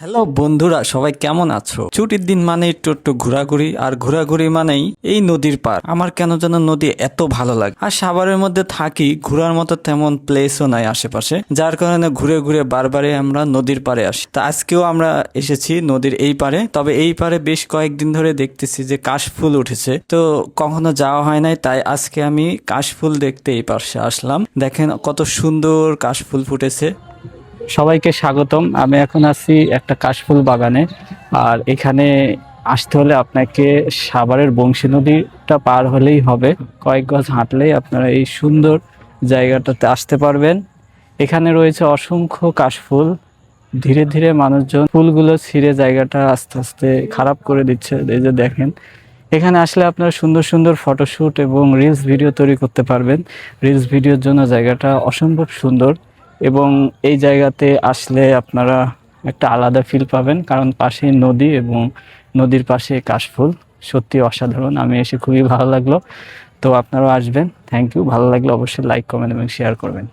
Hello বন্ধুরা, সবাই কেমন আছো? ছুটির দিন মানে একটু একটু ঘোরাঘুরি, আর ঘোরাঘুরি মানেই এই নদীর পার আমার কেন যেন নদী এত ভালো লাগে। আর সাভারের মধ্যে থাকি, ঘোরার মতো তেমন প্লেসও নাই আশেপাশে, যার কারণে ঘুরে ঘুরে বারবারে আমরা নদীর পারে আসি। তা আজকেও আমরা এসেছি নদীর এই পারে তবে এই পারে বেশ কয়েকদিন ধরে দেখতেছি যে কাশফুল উঠেছে। তো কখনো যাওয়া হয় নাই, তাই আজকে আমি কাশফুল দেখতে এই পাশে আসলাম। দেখেন কত সুন্দর কাশফুল ফুটেছে। সবাইকে স্বাগতম। আমি এখন আছি একটা কাশফুল বাগানে। আর এখানে আসতে হলে আপনাকে সাভারের বংশী নদীটা পার হলেই হবে। কয়েক গজ হাঁটলেই আপনারা এই সুন্দর জায়গাটাতে আসতে পারবেন। এখানে রয়েছে অসংখ্য কাশফুল। ধীরে ধীরে মানুষজন ফুলগুলো ছিঁড়ে জায়গাটা আস্তে আস্তে খারাপ করে দিচ্ছে। এই যে দেখেন, এখানে আসলে আপনারা সুন্দর সুন্দর ফটোশ্যুট এবং রিলস ভিডিও তৈরি করতে পারবেন। রিলস ভিডিওর জন্য জায়গাটা অসম্ভব সুন্দর। এবং এই জায়গাতে আসলে আপনারা একটা আলাদা ফিল পাবেন, কারণ পাশে নদী এবং নদীর পাশে কাশফুল। সত্যি অসাধারণ, আমি এসে খুবই ভালো লাগল। তো আপনারাও আসবেন থ্যাংক ইউ ভালো লাগলে অবশ্যই লাইক কমেন্ট এবং শেয়ার করবেন।